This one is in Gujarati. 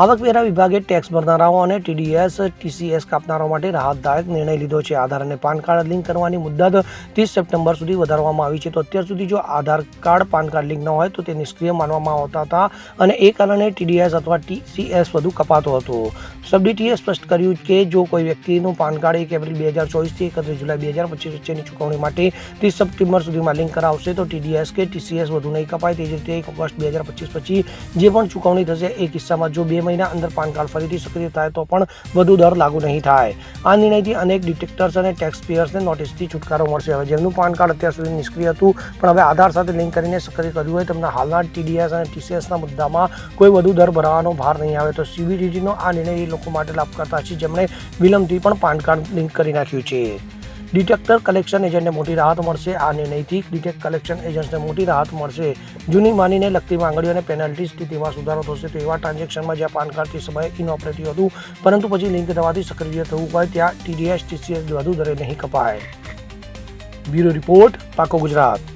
આવકવેરા વિભાગે ટેક્સ ભરનારાઓ અને ટીડીએસ, ટીસીએસ કાપનારાઓ માટે રાહતદાયક નિર્ણય લીધો છે. આધાર અને પાન કાર્ડ લિંક કરવાની મુદત ત્રીસ સપ્ટેમ્બર સુધી વધારવામાં આવી છે. તો અત્યાર સુધી જો Aadhaar card, PAN card link ન હોય તો તે નિષ્ક્રિય માનવામાં આવતા હતા અને એ કારણે ટીડીએસ અથવા ટીસીએસ વધુ કપાતો હતો. સબડીટીએ સ્પષ્ટ કર્યું કે જો કોઈ વ્યક્તિનું પાન કાર્ડ એક એપ્રિલ બે હજાર ચોવીસથી એકત્રીસ જુલાઈ બે હજાર પચીસ વચ્ચેની ચૂકવણી માટે ત્રીસ સપ્ટેમ્બર સુધીમાં લિંક કરાવશે, તો ટીડીએસ કે ટીસીએસ વધુ નહીં કપાય. તે જ રીતે એક ઓગસ્ટ બે હજાર પચીસ પછી જે પણ ચૂકવણી થશે, એ કિસ્સામાં જો બે મહિના અંદર પાન કાર્ડ ફરીથી સક્રિય થાય તો પણ વધુ દર લાગુ નહીં થાય. આ નિર્ણયથી અનેક ડિટેક્ટર્સ અને ટેક્સ પેયર્સને નોટિસથી છુટકારો મળશે. હવે જેમનું પાન કાર્ડ અત્યાર સુધી નિષ્ક્રિય હતું, પણ હવે આધાર સાથે લિંક કરીને સક્રિય કર્યું હોય, તેમના હાલના ટીડીએસ અને ટીસીએસના મુદ્દામાં કોઈ વધુ દર ભરવાનો ભાર નહીં આવે. તો સીબીડીટીનો આ નિર્ણય એ લોકો માટે લાભકર્તા છે, જેમણે વિલંબથી પણ પાન કાર્ડ લિંક કરી નાખ્યું છે. ડિટેક્ટર કલેક્શન એજન્ટને મોટી રાહત મળશે. આ નિર્ણયથી ડિટેક્ટ કલેક્શન એજન્ટ્સને મોટી રાહત મળશે. જૂની માનીને લગતી માંગણીઓ અને પેનલ્ટી સ્થિતિમાં સુધારો થશે. તો એવા ટ્રાન્ઝેક્શનમાં જ્યાં પાન કાર્ડ તે સમયે ઇનઓપરેટિવ હતું, પરંતુ પછી લિંક થવાથી સક્રિય થવું હોય ત્યાં ટીડીએસ ટીસીએસ વધુ દરે નહીં કપાય. બ્યુરો રિપોર્ટ પાકો ગુજરાત.